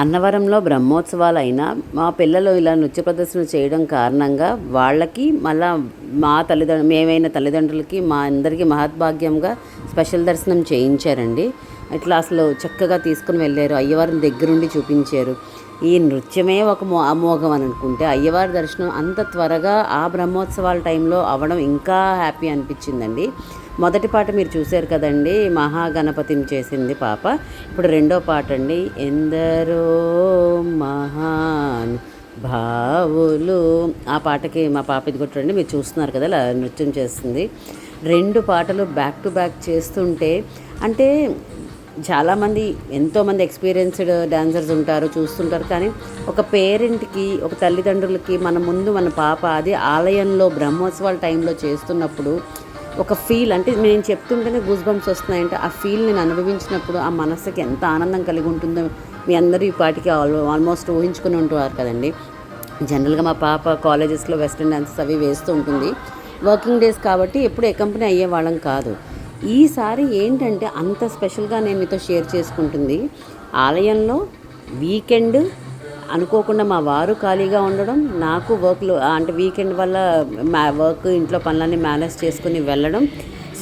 అన్నవరంలో బ్రహ్మోత్సవాలు అయినా మా పిల్లలు ఇలా నృత్య ప్రదర్శన చేయడం కారణంగా వాళ్ళకి మళ్ళా మా తల్లిదండ్రులు మేమైన తల్లిదండ్రులకి మా అందరికీ మహద్భాగ్యంగా స్పెషల్ దర్శనం చేయించారండి. ఇట్లా అసలు చక్కగా తీసుకుని వెళ్ళారు. అయ్యవారిని దగ్గరుండి చూపించారు. ఈ నృత్యమే ఒక మో అమోఘం అని అనుకుంటే అయ్యవారి దర్శనం అంత త్వరగా ఆ బ్రహ్మోత్సవాల టైంలో అవ్వడం ఇంకా హ్యాపీ అనిపించిందండి. మొదటి పాట మీరు చూశారు కదండి మహాగణపతిని చేసింది పాప. ఇప్పుడు రెండో పాట అండి ఎందరో మహాన్ భావులు ఆ పాటకి మా పాప ఇది కొట్టండి మీరు చూస్తున్నారు కదా ఇలా నృత్యం చేస్తుంది. రెండు పాటలు బ్యాక్ టు బ్యాక్ చేస్తుంటే అంటే చాలామంది ఎంతోమంది ఎక్స్పీరియన్స్డ్ డాన్సర్స్ ఉంటారు చూస్తుంటారు. కానీ ఒక పేరెంట్కి ఒక తల్లిదండ్రులకి మన ముందు మన పాప అది ఆలయంలో బ్రహ్మోత్సవాల టైంలో చేస్తున్నప్పుడు ఒక ఫీల్ అంటే నేను చెప్తుంటేనే గూస్ బంప్స్ వస్తున్నాయంటే ఆ ఫీల్ నేను అనుభవించినప్పుడు ఆ మనసుకి ఎంత ఆనందం కలిగి ఉంటుందో మీ అందరూ ఈ పాటికి ఆల్ ఆల్మోస్ట్ ఊహించుకుని ఉంటున్నారు కదండి. జనరల్గా మా పాప కాలేజెస్లో వెస్ట్రన్ డాన్సెస్ అవి వేస్తూ ఉంటుంది. వర్కింగ్ డేస్ కాబట్టి ఎప్పుడు ఏ కంపెనీ అయ్యే వాళ్ళం కాదు. ఈసారి ఏంటంటే అంత స్పెషల్గా నేను మీతో షేర్ చేసుకుంటుంది. ఆలయంలో వీకెండ్ అనుకోకుండా మా వారు ఖాళీగా ఉండడం నాకు వర్క్లో అంటే వీకెండ్ వల్ల మా వర్క్ ఇంట్లో పనులన్నీ మేనేజ్ చేసుకుని వెళ్ళడం.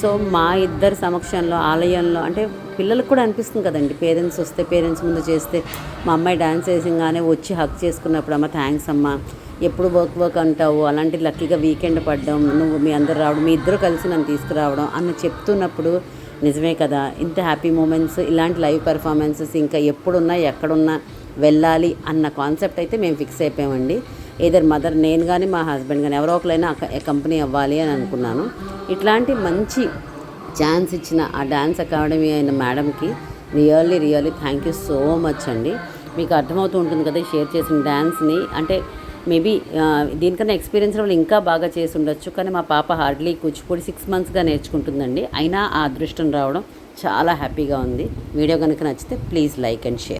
సో మా ఇద్దరి సమక్షంలో ఆలయంలో అంటే పిల్లలకు కూడా అనిపిస్తుంది కదండి. పేరెంట్స్ వస్తే పేరెంట్స్ ముందు చేస్తే మా అమ్మాయి డ్యాన్స్ వేసింగానే వచ్చి హక్ చేసుకున్నప్పుడు అమ్మ థ్యాంక్స్ అమ్మ ఎప్పుడు వర్క్ వర్క్ అంటావు అలాంటి లక్కీగా వీకెండ్ పడ్డం నువ్వు మీ అందరు రావడం మీ ఇద్దరు కలిసి నన్ను తీసుకురావడం అని చెప్తున్నప్పుడు నిజమే కదా. ఇంత హ్యాపీ మూమెంట్స్ ఇలాంటి లైవ్ పెర్ఫార్మెన్సెస్ ఇంకా ఎప్పుడున్నా ఎక్కడున్నా వెళ్ళాలి అన్న కాన్సెప్ట్ అయితే మేము ఫిక్స్ అయిపోయామండి. ఏదర్ మదర్ నేను కానీ మా హస్బెండ్ కానీ ఎవరో ఒకరైనా కంపెనీ అవ్వాలి అని అనుకున్నాను. ఇట్లాంటి మంచి ఛాన్స్ ఇచ్చిన ఆ డ్యాన్స్ అకాడమీ అయిన మేడంకి really really thank you so much అండి. మీకు అర్థమవుతూ ఉంటుంది కదా షేర్ చేసిన డ్యాన్స్ని అంటే మేబీ దీనికన్నా ఎక్స్పీరియన్స్ వాళ్ళు ఇంకా బాగా చేసి ఉండొచ్చు. కానీ మా పాప హార్డ్లీ కూచిపూడి సిక్స్ మంత్స్గా నేర్చుకుంటుందండి. అయినా ఆ అదృష్టం రావడం చాలా హ్యాపీగా ఉంది. వీడియో కనుక నచ్చితే ప్లీజ్ లైక్ అండ్ షేర్